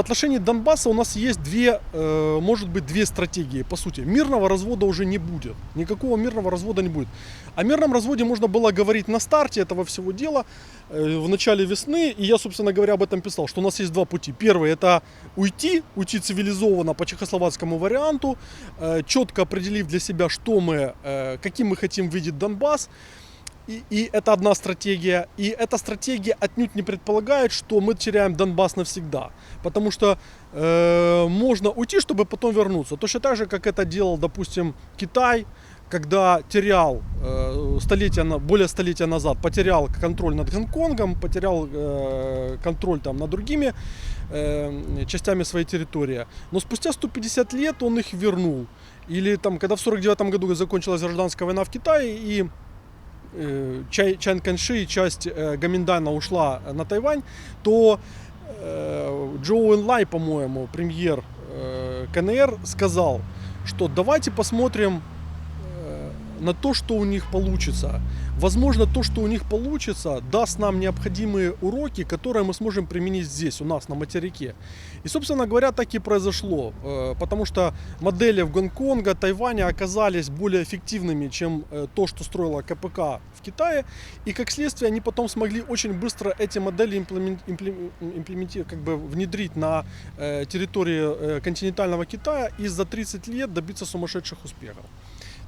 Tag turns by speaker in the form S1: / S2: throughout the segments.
S1: отношении Донбасса у нас есть две, э, может быть, две стратегии, по сути. Мирного развода уже не будет. Никакого мирного развода не будет. О мирном разводе можно было говорить на старте этого всего дела, э, в начале весны. И я, собственно говоря, об этом писал, что у нас есть два пути. Первый это уйти, уйти цивилизованно по чехословацкому варианту, э, четко определив для себя, что мы, каким мы хотим видеть Донбасс. И, и это одна стратегия. И эта стратегия отнюдь не предполагает, что мы теряем Донбасс навсегда. Потому что э, можно уйти, чтобы потом вернуться. Точно так же, как это делал, допустим, Китай, когда терял э, столетия, более столетия назад, потерял контроль над Гонконгом, потерял э, контроль там над другими э, частями своей территории. Но спустя 150 лет он их вернул. Или там, когда в 49 году закончилась гражданская война в Китае и Чай, Чан Канши, часть э, Гаминдана ушла на Тайвань, то э, Джоу Энлай, по-моему, премьер э, КНР, сказал, что давайте посмотрим э, на то, что у них получится. Возможно, то, что у них получится, даст нам необходимые уроки, которые мы сможем применить здесь, у нас, на материке. И, собственно говоря, так и произошло. э, Потому что модели в Гонконга, Тайваня оказались более эффективными, чем э, то, что строила КПК в Китае. И, как следствие, они потом смогли очень быстро эти модели имплемен- имплем- имплементировать, как бы внедрить на э, территории континентального Китая и за 30 лет добиться сумасшедших успехов.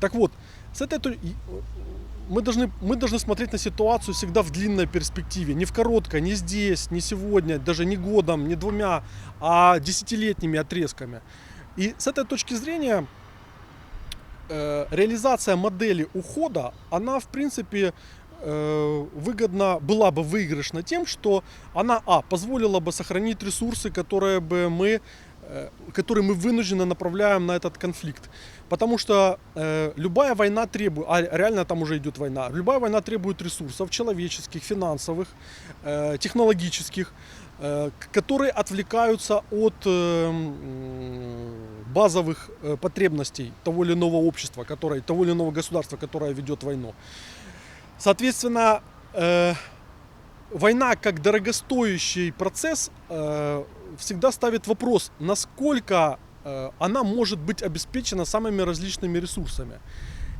S1: Так вот, с этой э, мы должны, мы должны смотреть на ситуацию всегда в длинной перспективе, не в короткой, не здесь, не сегодня, даже не годом, не двумя, а десятилетними отрезками. И с этой точки зрения э, реализация модели ухода, она в принципе э, выгодна, была бы выигрышна тем, что она, а, позволила бы сохранить ресурсы, которые бы мы э, которые мы вынужденно направляем на этот конфликт. Потому что э, любая война требует, а реально там уже идет война, любая война требует ресурсов человеческих, финансовых, э, технологических, э, которые отвлекаются от э, базовых э, потребностей того или иного общества, которое, того или иного государства, которое ведет войну. Соответственно, э, война как дорогостоящий процесс э, всегда ставит вопрос, насколько э, она может быть обеспечена самыми различными ресурсами.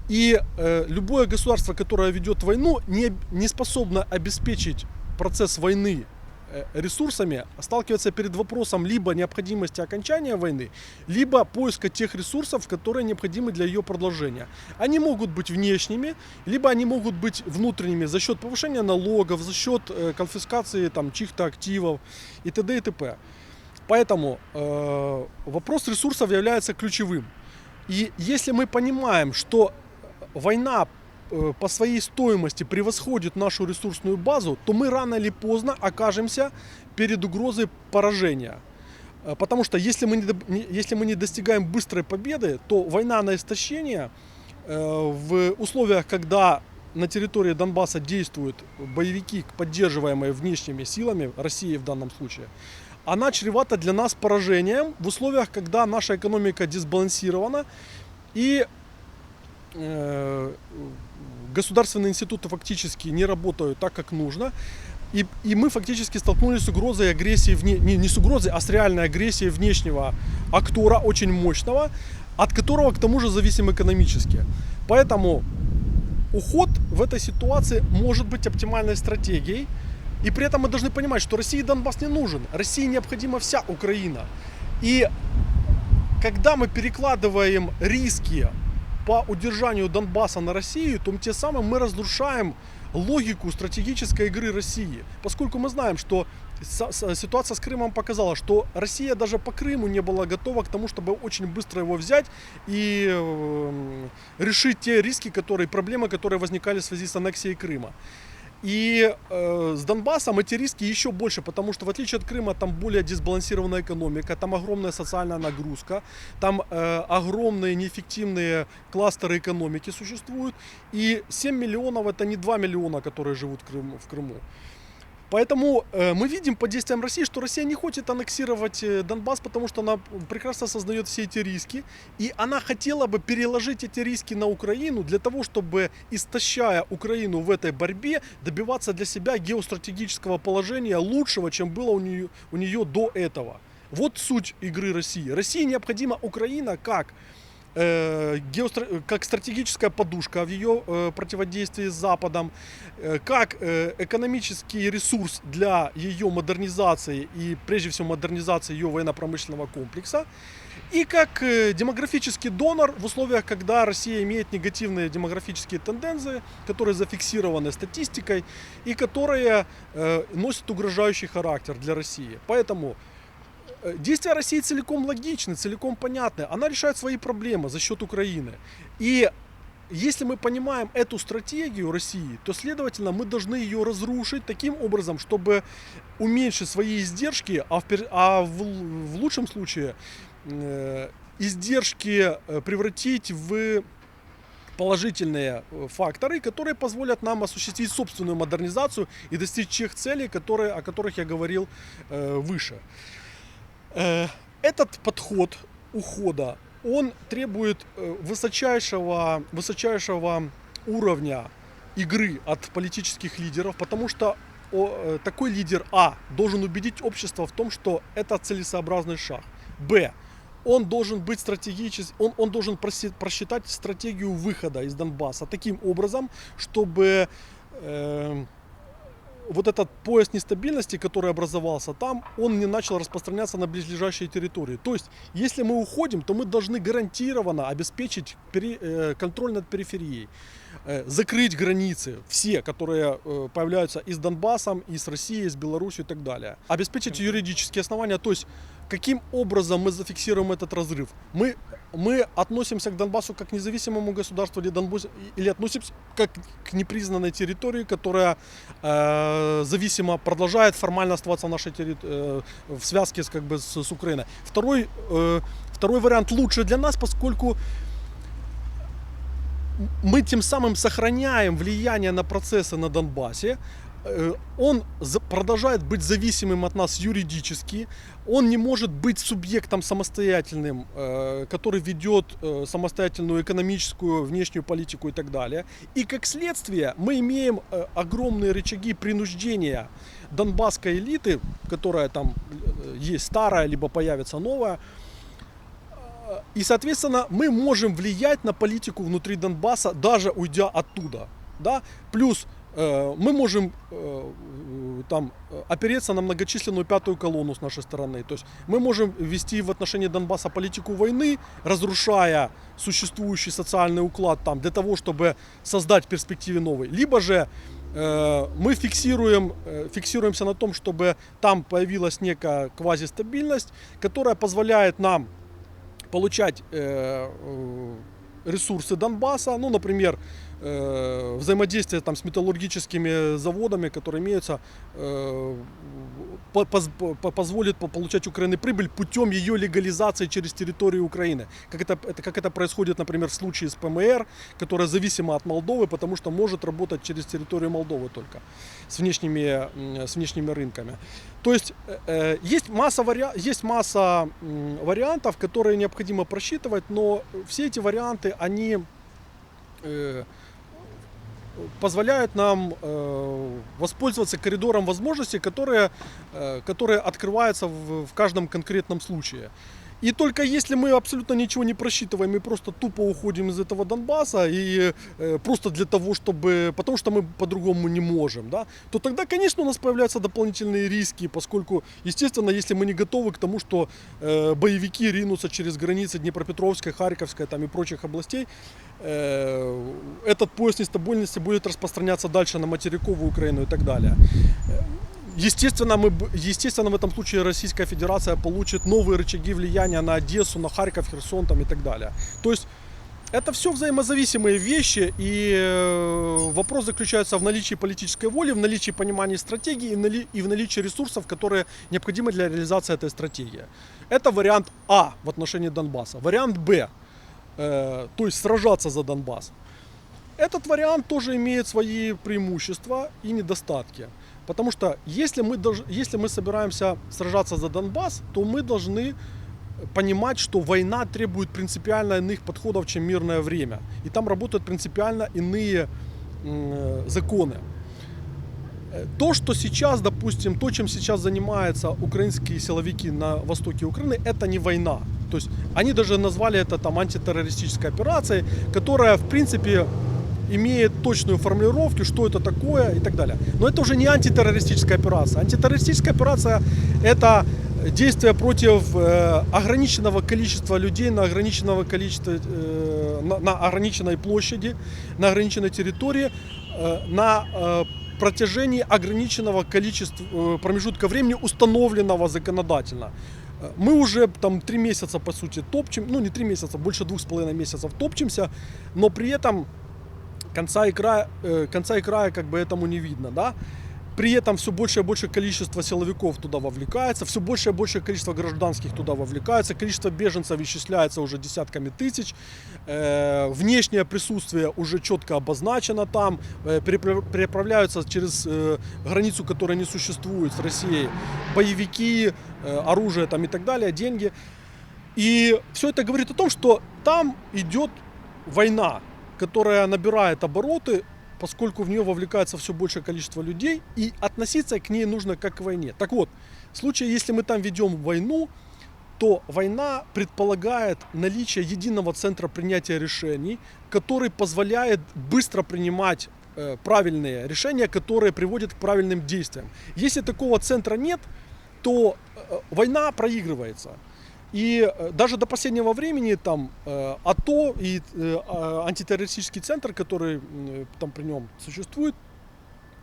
S1: И э, любое государство, которое ведет войну, не, не способно обеспечить процесс войны э, ресурсами, сталкивается перед вопросом либо необходимости окончания войны, либо поиска тех ресурсов, которые необходимы для ее продолжения. Они могут быть внешними, либо они могут быть внутренними за счет повышения налогов, за счет конфискации там, чьих-то активов и т.д. и т.п. Поэтому э, вопрос ресурсов является ключевым. И если мы понимаем, что война э, по своей стоимости превосходит нашу ресурсную базу, то мы рано или поздно окажемся перед угрозой поражения. Э, Потому что если мы не, если мы не достигаем быстрой победы, то война на истощение э, в условиях, когда на территории Донбасса действуют боевики, поддерживаемые внешними силами, России в данном случае, она чревата для нас поражением в условиях, когда наша экономика дисбалансирована и э, государственные институты фактически не работают так, как нужно. И, и мы фактически столкнулись с угрозой агрессии, вне, не, не с угрозой, а с реальной агрессией внешнего актора, очень мощного, от которого к тому же зависим экономически. Поэтому уход в этой ситуации может быть оптимальной стратегией. И при этом мы должны понимать, что России Донбасс не нужен. России необходима вся Украина. И когда мы перекладываем риски по удержанию Донбасса на Россию, то тем самым мы разрушаем логику стратегической игры России. Поскольку мы знаем, что ситуация с Крымом показала, что Россия даже по Крыму не была готова к тому, чтобы очень быстро его взять и э, решить те риски, которые, проблемы, которые возникали в связи с аннексией Крыма. И э, с Донбассом эти риски еще больше, потому что в отличие от Крыма там более дисбалансированная экономика, там огромная социальная нагрузка, там э, огромные неэффективные кластеры экономики существуют. И 7 миллионов это не 2 миллиона, которые живут в Крыму. Поэтому э, мы видим по действиям России, что Россия не хочет аннексировать э, Донбасс, потому что она прекрасно осознает все эти риски. И она хотела бы переложить эти риски на Украину для того, чтобы, истощая Украину в этой борьбе, добиваться для себя геостратегического положения лучшего, чем было у нее, у нее до этого. Вот суть игры России. России необходима Украина как как стратегическая подушка в ее э, противодействии с Западом, э, как э, экономический ресурс для ее модернизации и прежде всего модернизации ее военно-промышленного комплекса, и как э, демографический донор в условиях, когда Россия имеет негативные демографические тенденции, которые зафиксированы статистикой и которые э, носят угрожающий характер для России. Поэтому Э, Действия России целиком логичны, целиком понятны. Она решает свои проблемы за счет Украины. И если мы понимаем эту стратегию России, то, следовательно, мы должны ее разрушить таким образом, чтобы уменьшить свои издержки, а в, а в, в лучшем случае э, издержки э, превратить в положительные э, факторы, которые позволят нам осуществить собственную модернизацию и достичь тех целей, которые, о которых я говорил э, выше. Э, Этот подход ухода, он требует э, высочайшего, высочайшего уровня игры от политических лидеров, потому что э, такой лидер А должен убедить общество в том, что это целесообразный шаг. Б. Он должен быть стратегически, он, он должен просчитать стратегию выхода из Донбасса таким образом, чтобы э, вот этот пояс нестабильности, который образовался там, он не начал распространяться на близлежащие территории. То есть, если мы уходим, то мы должны гарантированно обеспечить э, контроль над периферией, закрыть границы, все, которые э, появляются и с Донбассом, и с Россией, и с Беларусью и так далее. Обеспечить юридические основания, то есть каким образом мы зафиксируем этот разрыв? Мы, мы относимся к Донбассу как к независимому государству или, Донбасс, или относимся как к непризнанной территории, которая э, зависимо продолжает формально оставаться в нашей терри- э, в связке с, как бы, с, с Украиной. Второй, э, второй вариант лучше для нас, поскольку мы тем самым сохраняем влияние на процессы на Донбассе. Э, Он продолжает быть зависимым от нас юридически. Он не может быть субъектом самостоятельным, э, который ведет э, самостоятельную экономическую, внешнюю политику и так далее. И как следствие мы имеем огромные рычаги принуждения донбасской элиты, которая там есть старая, либо появится новая, и, соответственно, мы можем влиять на политику внутри Донбасса, даже уйдя оттуда. Да? Плюс э, мы можем э, э, там э, опереться на многочисленную пятую колонну с нашей стороны. То есть мы можем вести в отношении Донбасса политику войны, разрушая существующий социальный уклад там для того, чтобы создать в перспективе новый. Либо же э, мы фиксируем, э, фиксируемся на том, чтобы там появилась некая квазистабильность, которая позволяет нам получать э, э, ресурсы Донбасса, ну, например, взаимодействие там с металлургическими заводами, которые имеются, э, по- поз- по- позволит по- получать Украине прибыль путем ее легализации через территорию Украины. Как это, это, как это происходит, например, в случае с ПМР, которая зависима от Молдовы, потому что может работать через территорию Молдовы только с внешними, с внешними рынками. То есть э, э, есть масса, вариа- есть масса вариантов, которые необходимо просчитывать, но все эти варианты, они э, позволяют нам э, воспользоваться коридором возможностей, которые, э, которые открываются в, в каждом конкретном случае. И только если мы абсолютно ничего не просчитываем и просто тупо уходим из этого Донбасса и э, просто для того, чтобы, потому что мы по-другому не можем, да, то тогда, конечно, у нас появляются дополнительные риски, поскольку, естественно, если мы не готовы к тому, что э, боевики ринутся через границы Днепропетровской, Харьковской там, и прочих областей, э, этот пояс нестабильности будет распространяться дальше на материковую Украину и так далее. Естественно, мы, естественно, в этом случае Российская Федерация получит новые рычаги влияния на Одессу, на Харьков, Херсон там, и так далее. То есть это все взаимозависимые вещи, и э, вопрос заключается в наличии политической воли, в наличии понимания стратегии и в наличии ресурсов, которые необходимы для реализации этой стратегии. Это вариант А в отношении Донбасса. Вариант Б, э, то есть сражаться за Донбасс. Этот вариант тоже имеет свои преимущества и недостатки. Потому что если мы, если мы собираемся сражаться за Донбасс, то мы должны понимать, что война требует принципиально иных подходов, чем мирное время. И там работают принципиально иные э, законы. То, что сейчас, допустим, то, чем сейчас занимаются украинские силовики на востоке Украины, это не война. То есть они даже назвали это там антитеррористической операцией, которая, в принципе, имеет точную формулировку, что это такое и так далее. Но это уже не антитеррористическая операция. Антитеррористическая операция это действие против э, ограниченного количества людей на ограниченного количества, э, на, ограниченной площади, на ограниченной территории, э, на протяжении ограниченного количества промежутка времени, установленного законодательно. Мы уже там три месяца, по сути, топчем, ну не три месяца, больше двух с половиной месяцев топчемся, но при этом конца и края, э, конца и края как бы этому не видно, да. При этом все большее и большее количество силовиков туда вовлекается, все большее и большее количество гражданских туда вовлекается, количество беженцев исчисляется уже десятками тысяч, Э, внешнее присутствие уже четко обозначено там, Э, перепра- переправляются через э, границу, которая не существует с Россией, боевики, э, оружие там и так далее, деньги. И все это говорит о том, что там идет война, которая набирает обороты, поскольку в нее вовлекается все большее количество людей, и относиться к ней нужно как к войне. Так вот, в случае, если мы там ведем войну, то война предполагает наличие единого центра принятия решений, который позволяет быстро принимать э, правильные решения, которые приводят к правильным действиям. Если такого центра нет, то э, война проигрывается. И э, даже до последнего времени там э, АТО и э, а, антитеррористический центр, который там при нем существует,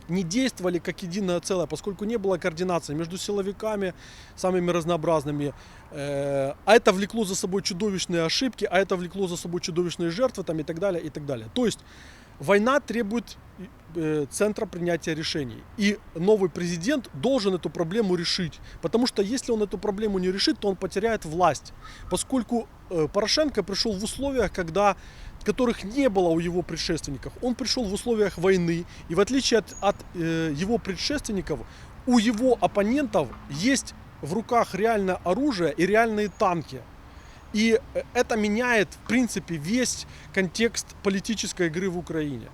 S1: не действовали как единое целое, поскольку не было координации между силовиками, самыми разнообразными. Э, А это влекло за собой чудовищные ошибки, а это влекло за собой чудовищные жертвы там, и так далее, и так далее. То есть война требует э, центра принятия решений. И новый президент должен эту проблему решить. Потому что если он эту проблему не решит, то он потеряет власть. Поскольку э, Порошенко пришел в условиях, когда которых не было у его предшественников. Он пришел в условиях войны, и в отличие от, от э, его предшественников, у его оппонентов есть в руках реальное оружие и реальные танки. И э, это меняет, в принципе, весь контекст политической игры в Украине.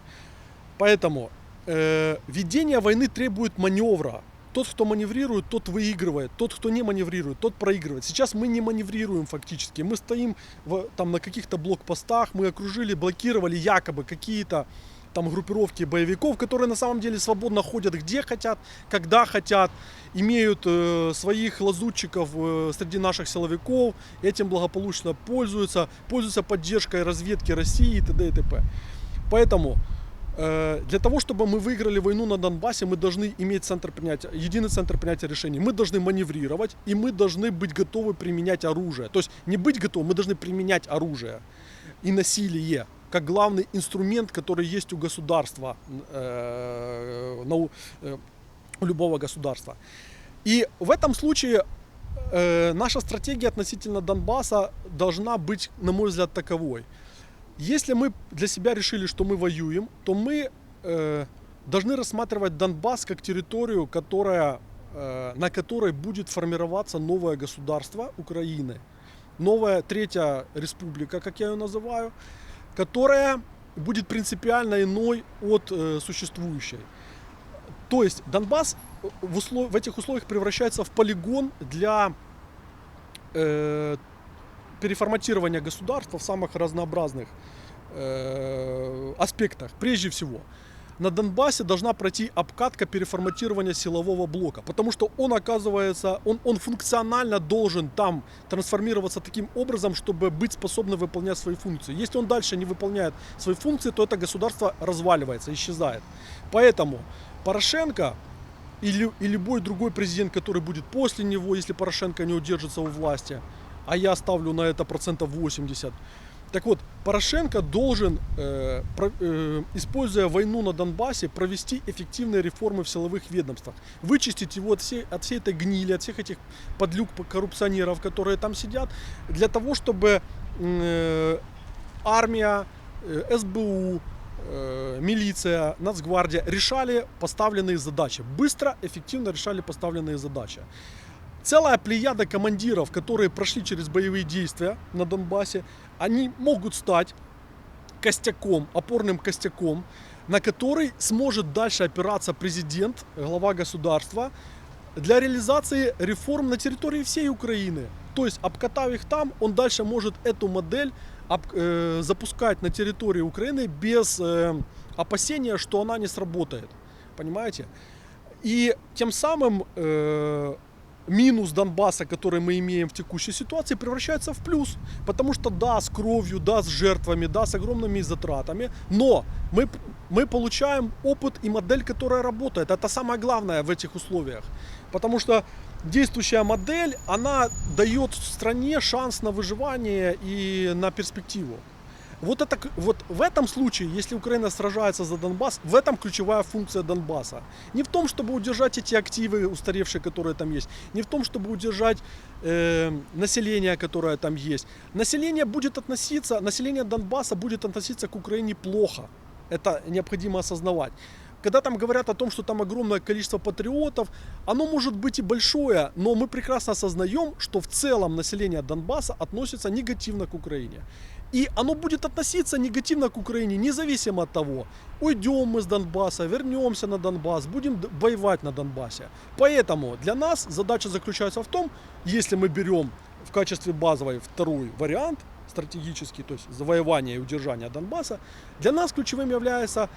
S1: Поэтому э, ведение войны требует маневра. Тот, кто маневрирует, тот выигрывает. Тот, кто не маневрирует, тот проигрывает. Сейчас мы не маневрируем фактически. Мы стоим в, там на каких-то блокпостах, мы окружили, блокировали якобы какие-то там группировки боевиков, которые на самом деле свободно ходят где хотят, когда хотят, имеют э, своих лазутчиков э, среди наших силовиков, этим благополучно пользуются, пользуются поддержкой разведки России и т.д. и т.п. Поэтому для того, чтобы мы выиграли войну на Донбассе, мы должны иметь центр принятия, единый центр принятия решений. Мы должны маневрировать и мы должны быть готовы применять оружие. То есть не быть готовы, мы должны применять оружие и насилие как главный инструмент, который есть у государства, э, на э, у любого государства. И в этом случае э, наша стратегия относительно Донбасса должна быть, на мой взгляд, таковой. Если мы для себя решили, что мы воюем, то мы э, должны рассматривать Донбасс как территорию, которая, э, на которой будет формироваться новое государство Украины. Новая третья республика, как я ее называю, которая будет принципиально иной от э, существующей. То есть Донбасс в, услов- в этих условиях превращается в полигон для э, переформатирования государства в самых разнообразных э, аспектах. Прежде всего, на Донбассе должна пройти обкатка переформатирования силового блока, потому что он оказывается, он, он функционально должен там трансформироваться таким образом, чтобы быть способным выполнять свои функции. Если он дальше не выполняет свои функции, то это государство разваливается, исчезает. Поэтому Порошенко и, лю- и любой другой президент, который будет после него, если Порошенко не удержится у власти, а я ставлю на это процентов 80. Так вот, Порошенко должен, э, про- э, используя войну на Донбассе, провести эффективные реформы в силовых ведомствах, вычистить его от всей, от всей этой гнили, от всех этих подлюк коррупционеров, которые там сидят, для того, чтобы э, армия, э, СБУ, э, милиция, Нацгвардия решали поставленные задачи. Быстро, эффективно решали поставленные задачи. Целая плеяда командиров, которые прошли через боевые действия на Донбассе, они могут стать костяком, опорным костяком на который сможет дальше опираться президент, глава государства, для реализации реформ на территории всей Украины. То есть, обкатав их там, он дальше может эту модель об- э, запускать на территории Украины без э, опасения, что она не сработает. Понимаете? И тем самым э, минус Донбасса, который мы имеем в текущей ситуации, превращается в плюс. Потому что да, с кровью, да, с жертвами, да, с огромными затратами, но мы, мы получаем опыт и модель, которая работает. Это самое главное в этих условиях. Потому что действующая модель, она дает стране шанс на выживание и на перспективу. Вот, это, вот в этом случае, если Украина сражается за Донбасс, в этом ключевая функция Донбасса. Не в том, чтобы удержать эти активы устаревшие, которые там есть, не в том, чтобы удержать э, население, которое там есть. Население будет относиться, население Донбасса будет относиться к Украине плохо. Это необходимо осознавать. Когда там говорят о том, что там огромное количество патриотов, оно может быть и большое, но мы прекрасно осознаем, что в целом население Донбасса относится негативно к Украине. И оно будет относиться негативно к Украине, независимо от того, уйдем мы с Донбасса, вернемся на Донбасс, будем воевать на Донбассе. Поэтому для нас задача заключается в том, если мы берем в качестве базовой второй вариант, стратегический, то есть завоевание и удержание Донбасса, для нас ключевым является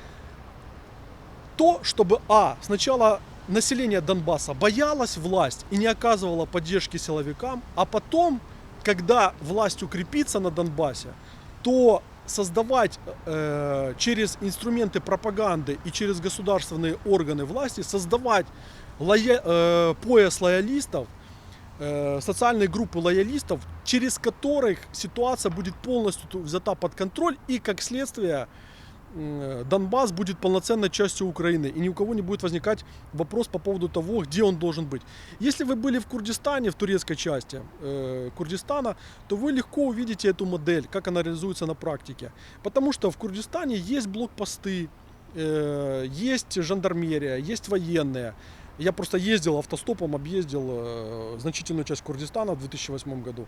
S1: то, чтобы, а, сначала население Донбасса боялось власть и не оказывало поддержки силовикам, а потом, когда власть укрепится на Донбассе, то создавать э, через инструменты пропаганды и через государственные органы власти, создавать лоя- э, пояс лоялистов, э, социальные группы лоялистов, через которых ситуация будет полностью взята под контроль и, как следствие, Донбасс будет полноценной частью Украины, и ни у кого не будет возникать вопрос по поводу того, где он должен быть. Если вы были в Курдистане, в турецкой части э, Курдистана, то вы легко увидите эту модель, как она реализуется на практике. Потому что в Курдистане есть блокпосты, э, есть жандармерия, есть военные. Я просто ездил автостопом, объездил э, значительную часть Курдистана в 2008 году.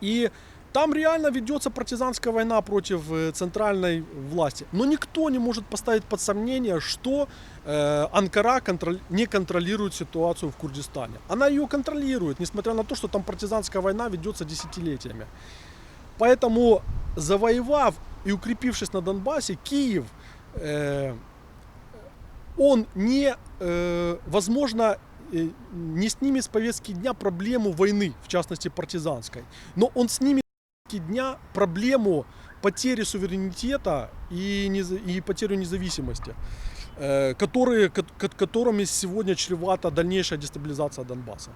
S1: И там реально ведется партизанская война против э, центральной власти. Но никто не может поставить под сомнение, что э, Анкара контроль- не контролирует ситуацию в Курдистане. Она ее контролирует, несмотря на то, что там партизанская война ведется десятилетиями. Поэтому, завоевав и укрепившись на Донбассе, Киев, э, он не, э, возможно, э, не снимет с повестки дня проблему войны, в частности партизанской, но он снимет дня проблему потери суверенитета и, и потерю независимости, э, которые, ко- ко- которыми сегодня чревата дальнейшая дестабилизация Донбасса.